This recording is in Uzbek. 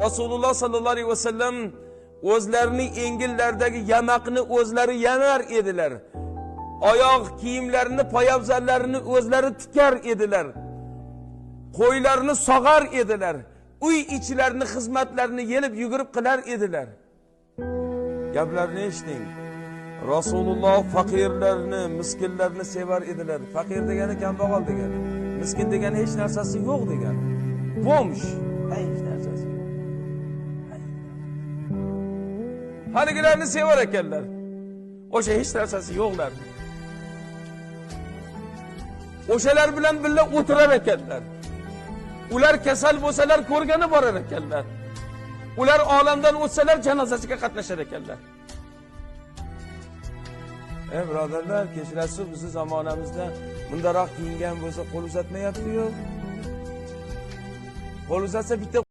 rasululloh sollallohu alayhi vasallam o'zlarining engillaridagi yamaqni o'zlari yanar edilar. Oyoq kiyimlarini poyabzallarini o'zlari tikar edilar. Qo'ylarni sog'ar edilar. Uy ichlarini xizmatlarini yelib yugurib qilar edilar. Gaplarni eshiting rasululloh faqirlarni miskinlarni sevar edilar. Faqir degani kambag'al degani. Miskin degani hech narsasi yo'q degani. Bo'msh. Haligilarni sevar ekanlar. O'sha hech narsasi yo'qlar. O'shalar bilan birga o'tirar ekanlar. Ular kasal bo'lsalar ko'rgani borar ekanlar. Ular olamdan o'tsalar janozasiga qatnashar ekanlar. Ey birodarlar kechirasiz bizni zamonamizda bundaroq kiyingan bo'lsa qo'l uzatmayaptiyu. Qo'l uzatsa bitta